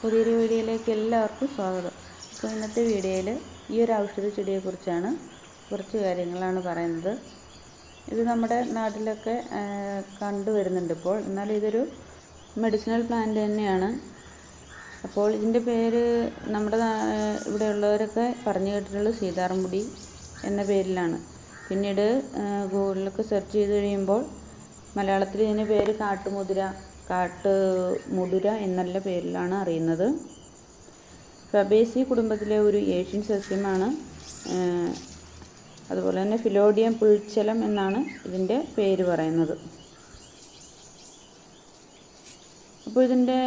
പുതിയൊരു വീഡിയോയിലേക്ക് എല്ലാവർക്കും സ്വാഗതം. അപ്പോൾ ഇന്നത്തെ വീഡിയോയിൽ ഈ ഒരു ഔഷധ ചെടിയെക്കുറിച്ചാണ് കുറച്ച് കാര്യങ്ങളാണ് പറയുന്നത്. ഇത് നമ്മുടെ നാട്ടിലൊക്കെ കണ്ടുവരുന്നുണ്ട് ഇപ്പോൾ. എന്നാൽ ഇതൊരു മെഡിസിനൽ പ്ലാന്റ് തന്നെയാണ്. അപ്പോൾ ഇതിന്റെ പേര് നമ്മുടെ ഇവിടെയുള്ളവരൊക്കെ പറഞ്ഞു കേട്ടിട്ടുള്ളത് സീതാർമുടി എന്ന പേരിലാണ്. പിന്നീട് ഗൂഗിളിലൊക്കെ സെർച്ച് ചെയ്ത് കഴിയുമ്പോൾ മലയാളത്തിൽ ഇതിന് പേര് കാട്ടുമുതിര കാട്ടുമുടുര എന്നുള്ള പേരിലാണ് അറിയുന്നത്. ഫബേസി കുടുംബത്തിലെ ഒരു ഏഷ്യൻ സസ്യമാണ് അതുപോലെ തന്നെ ഫിലോഡിയം പുൽച്ചലം എന്നാണ് ഇതിന്റെ പേര് പറയുന്നത്. അപ്പോൾ ഇതിന്റെ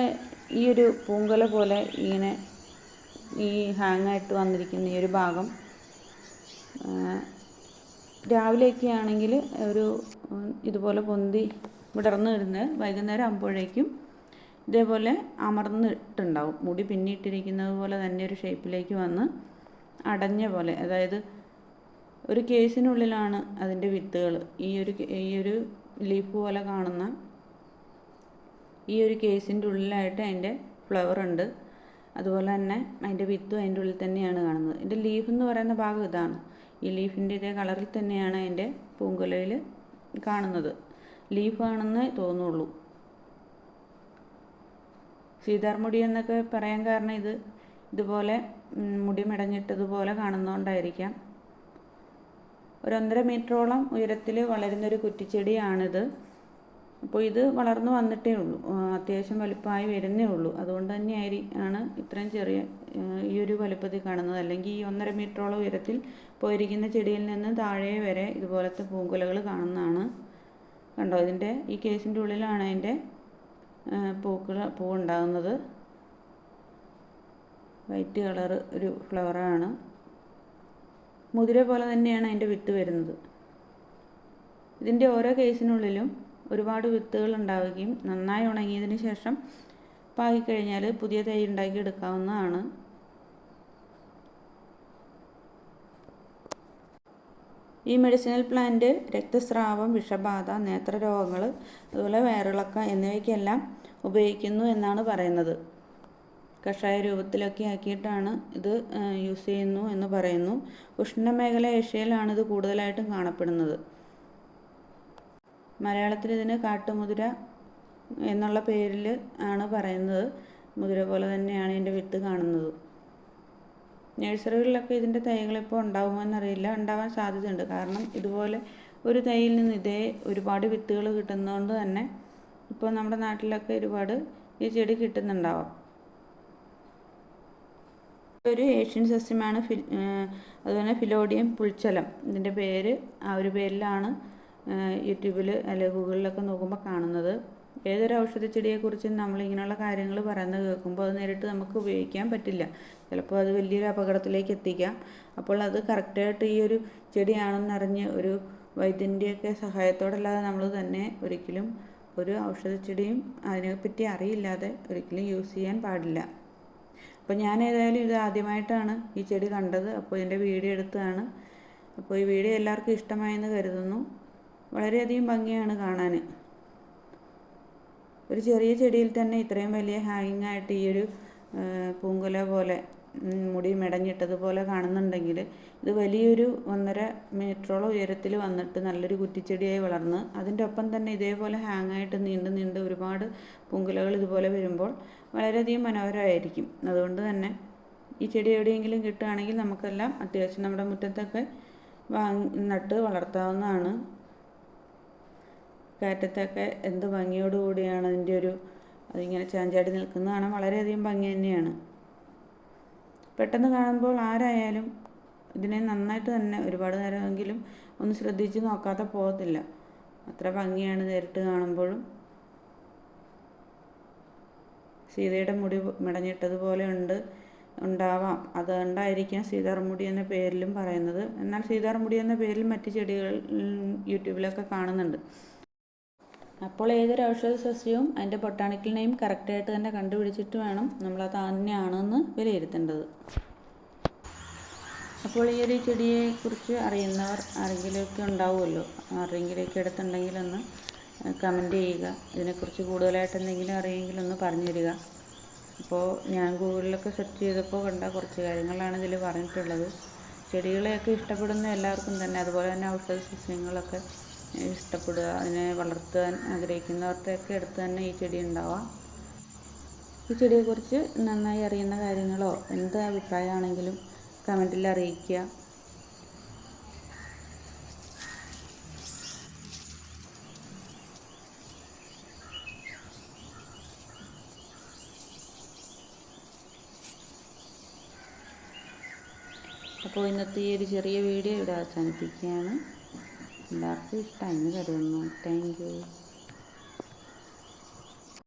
ഈ ഒരു പൂങ്കല പോലെ ഇങ്ങനെ ഈ ഹാങ്ങായിട്ട് വന്നിരിക്കുന്ന ഈ ഒരു ഭാഗം രാവിലെയൊക്കെ ആണെങ്കിൽ ഒരു ഇതുപോലെ പൊന്തി വിടർന്ന് വരുന്നത് വൈകുന്നേരം ആകുമ്പോഴേക്കും ഇതേപോലെ അമർന്നിട്ടുണ്ടാവും. മുടി പിന്നിട്ടിരിക്കുന്നത് പോലെ തന്നെ ഒരു ഷേപ്പിലേക്ക് വന്ന് അടഞ്ഞ പോലെ. അതായത് ഒരു കേസിനുള്ളിലാണ് അതിന്റെ വിത്തുകൾ. ഈ ഒരു ഈ ഒരു ലീഫ് പോലെ കാണുന്ന ഈ ഒരു കേസിന്റെ ഉള്ളിലായിട്ട് അതിന്റെ ഫ്ലവർ ഉണ്ട്. അതുപോലെ തന്നെ അതിന്റെ വിത്തും അതിന്റെ ഉള്ളിൽ തന്നെയാണ് കാണുന്നത്. ഇതിന്റെ ലീഫ് എന്ന് പറയുന്ന ഭാഗം ഇതാണ്. ഈ ലീഫിന്റെ ഇതേ കളറിൽ തന്നെയാണ് അതിന്റെ പൂങ്കുലയിൽ കാണുന്നത്. ലീഫ് ആണെന്ന് തോന്നുള്ളൂ. സീതാർമുടി എന്നൊക്കെ പറയാൻ കാരണം ഇത് ഇതുപോലെ മുടി മെടഞ്ഞിട്ടതുപോലെ കാണുന്നതുകൊണ്ടായിരിക്കാം ഒരു ഒന്നര മീറ്ററോളം ഉയരത്തിൽ വളരുന്നൊരു കുറ്റിച്ചെടിയാണിത്. അപ്പോൾ ഇത് വളർന്നു വന്നിട്ടേ ഉള്ളൂ. അത്യാവശ്യം വലുപ്പമായി വരുന്നേ ഉള്ളൂ. അതുകൊണ്ട് തന്നെ ആയിരി ആണ് ഇത്രയും ചെറിയ ഈ ഒരു വലുപ്പത്തിൽ കാണുന്നത്. അല്ലെങ്കിൽ ഈ ഒന്നര മീറ്ററോളം ഉയരത്തിൽ പോയിരിക്കുന്ന ചെടിയിൽ നിന്ന് താഴെ വരെ ഇതുപോലത്തെ പൂങ്കുലകൾ കാണുന്നതാണ്. കണ്ടോ ഇതിന്റെ ഈ കേസിന്റെ ഉള്ളിലാണ് അതിന്റെ പൂക്കൾ പൂ ഉണ്ടാകുന്നത് വൈറ്റ് കളർ ഒരു ഫ്ലവറാണ്. മുതിര പോലെ തന്നെയാണ് അതിന്റെ വിത്ത് വരുന്നത്. ഇതിന്റെ ഓരോ കേസിനുള്ളിലും ഒരുപാട് വിത്തുകൾ ഉണ്ടാവുകയും നന്നായി ഉണങ്ങിയതിന് ശേഷം പാകിക്കഴിഞ്ഞാൽ പുതിയ തൈ ഉണ്ടാക്കി എടുക്കാവുന്നതാണ്. ഈ മെഡിസിനൽ പ്ലാന്റ് രക്തസ്രാവം വിഷബാധ നേത്രരോഗങ്ങൾ അതുപോലെ വയറിളക്കം എന്നിവയ്ക്കെല്ലാം ഉപയോഗിക്കുന്നു എന്നാണ് പറയുന്നത്. കഷായ രൂപത്തിലൊക്കെ ആക്കിയിട്ടാണ് ഇത് യൂസ് ചെയ്യുന്നു എന്ന് പറയുന്നു. ഉഷ്ണമേഖല ഏഷ്യയിലാണ് ഇത് കൂടുതലായിട്ടും കാണപ്പെടുന്നത്. മലയാളത്തിൽ ഇതിന് കാട്ടുമുതിര എന്നുള്ള പേരിൽ ആണ് പറയുന്നത്. മുതിര പോലെ തന്നെയാണ് ഇതിന്റെ വിത്ത് കാണുന്നത്. നഴ്സറികളിലൊക്കെ ഇതിന്റെ തൈകൾ ഉണ്ടാവുമോ എന്നറിയില്ല ഉണ്ടാവാൻ സാധ്യതയുണ്ട്. കാരണം ഇതുപോലെ ഒരു തൈയിൽ നിന്ന് ഇതേ ഒരുപാട് വിത്തുകൾ കിട്ടുന്നതുകൊണ്ട് തന്നെ ഇപ്പോൾ നമ്മുടെ നാട്ടിലൊക്കെ ഒരുപാട് ഈ ചെടി കിട്ടുന്നുണ്ടാവാം. ഒരു ഏഷ്യൻ സസ്യമാണ് ഫിൽ അതുപോലെ ഫിലോഡിയം പുൽച്ചലം. ഇതിന്റെ പേര് ആ ഒരു പേരിലാണ് യൂട്യൂബിൽ അല്ലെങ്കിൽ ഗൂഗിളിലൊക്കെ നോക്കുമ്പോൾ കാണുന്നത്. ഏതൊരു ഔഷധ ചെടിയെക്കുറിച്ചും നമ്മൾ ഇങ്ങനെയുള്ള കാര്യങ്ങൾ പറയുന്നത് കേൾക്കുമ്പോൾ അത് നേരിട്ട് നമുക്ക് ഉപയോഗിക്കാൻ പറ്റില്ല. ചിലപ്പോൾ അത് വലിയൊരു അപകടത്തിലേക്ക് എത്തിക്കാം. അപ്പോൾ അത് കറക്റ്റായിട്ട് ഈ ഒരു ചെടിയാണെന്നറിഞ്ഞ് ഒരു വൈദ്യന്റെയൊക്കെ സഹായത്തോടല്ലാതെ നമ്മൾ തന്നെ ഒരിക്കലും ഒരു ഔഷധ ചെടിയും അതിനെപ്പറ്റി അറിയില്ലാതെ ഒരിക്കലും യൂസ് ചെയ്യാൻ പാടില്ല. അപ്പോൾ ഞാൻ ഏതായാലും ഇത് ആദ്യമായിട്ടാണ് ഈ ചെടി കണ്ടത്. അപ്പോൾ ഇതിന്റെ വീഡിയോ എടുത്തതാണ്. അപ്പോൾ ഈ വീഡിയോ എല്ലാവർക്കും ഇഷ്ടമായെന്ന് കരുതുന്നു. വളരെയധികം ഭംഗിയാണ് കാണാൻ. ഒരു ചെറിയ ചെടിയിൽ തന്നെ ഇത്രയും വലിയ ഹാങ്ങിങ് ആയിട്ട് ഈ ഒരു പൂങ്കുല പോലെ മുടി മെടഞ്ഞിട്ടതുപോലെ കാണുന്നുണ്ടെങ്കിൽ ഇത് വലിയൊരു ഒന്നര മീറ്ററോളം ഉയരത്തിൽ വന്നിട്ട് നല്ലൊരു കുറ്റിച്ചെടിയായി വളർന്ന് അതിന്റെ ഒപ്പം തന്നെ ഇതേപോലെ ഹാങ് ആയിട്ട് നീണ്ട് നീണ്ട് ഒരുപാട് പൂങ്കുലകൾ ഇതുപോലെ വരുമ്പോൾ വളരെയധികം മനോഹരമായിരിക്കും. അതുകൊണ്ട് തന്നെ ഈ ചെടി എവിടെയെങ്കിലും കിട്ടുകയാണെങ്കിൽ നമുക്കെല്ലാം അത്യാവശ്യം നമ്മുടെ മുറ്റത്തൊക്കെ വാങ്ങി നട്ട് വളർത്താവുന്നതാണ് കാറ്റത്തൊക്കെ എന്ത് ഭംഗിയോടുകൂടിയാണ് അതിന്റെ ഒരു അതിങ്ങനെ ചാഞ്ചാടി നിൽക്കുന്നത്. കാണാൻ വളരെയധികം ഭംഗി തന്നെയാണ്. പെട്ടെന്ന് കാണുമ്പോൾ ആരായാലും ഇതിനെ നന്നായിട്ട് തന്നെ ഒരുപാട് നേരമെങ്കിലും ഒന്ന് ശ്രദ്ധിച്ച് നോക്കാതെ പോകത്തില്ല. അത്ര ഭംഗിയാണ് നേരിട്ട് കാണുമ്പോഴും. സീതയുടെ മുടി മെടഞ്ഞിട്ടതുപോലെ ഉണ്ട് ഉണ്ടാവാം. അതുകൊണ്ടായിരിക്കാം സീതാർമുടി എന്ന പേരിലും പറയുന്നത്. എന്നാൽ സീതാർമുടി എന്ന പേരിൽ മറ്റ് ചെടികൾ യൂട്യൂബിലൊക്കെ കാണുന്നുണ്ട്. അപ്പോൾ ഏതൊരു ഔഷധ സസ്യവും അതിന്റെ ബൊട്ടാണിക്കൽ നെയിം കറക്റ്റായിട്ട് തന്നെ കണ്ടുപിടിച്ചിട്ട് വേണം നമ്മൾ അത് തന്നെയാണെന്ന് വിലയിരുത്തേണ്ടത്. അപ്പോൾ ഈ ഒരു ചെടിയെക്കുറിച്ച് അറിയുന്നവർ ആരെങ്കിലുമൊക്കെ ഉണ്ടാവുമല്ലോ? ആരെങ്കിലുമൊക്കെ അടുത്തുണ്ടെങ്കിലൊന്ന് കമന്റ് ചെയ്യുക. ഇതിനെക്കുറിച്ച് കൂടുതലായിട്ട് എന്തെങ്കിലും അറിയെങ്കിൽ ഒന്ന് പറഞ്ഞു തരിക. അപ്പോൾ ഞാൻ ഗൂഗിളിലൊക്കെ സെർച്ച് ചെയ്തപ്പോൾ കണ്ട കുറച്ച് കാര്യങ്ങളാണ് ഇതിൽ പറഞ്ഞിട്ടുള്ളത്. ചെടികളെയൊക്കെ ഇഷ്ടപ്പെടുന്ന എല്ലാവർക്കും തന്നെ അതുപോലെ തന്നെ ഔഷധ സസ്യങ്ങളൊക്കെ ഇഷ്ടപ്പെടുക അതിനെ വളർത്താൻ ആഗ്രഹിക്കുന്നവർക്കൊക്കെ അടുത്ത് തന്നെ ഈ ചെടി ഉണ്ടാവാം. ഈ ചെടിയെക്കുറിച്ച് നന്നായി അറിയുന്ന കാര്യങ്ങളോ എന്ത് അഭിപ്രായമാണെങ്കിലും കമന്റിൽ അറിയിക്കുക. അപ്പോൾ ഇന്നത്തെ ഈ ഒരു ചെറിയ വീഡിയോ ഇവിടെ അവസാനിപ്പിക്കുകയാണ്. എല്ലാവർക്കും ഇഷ്ടമായി കരുതുന്നു താങ്ക് യു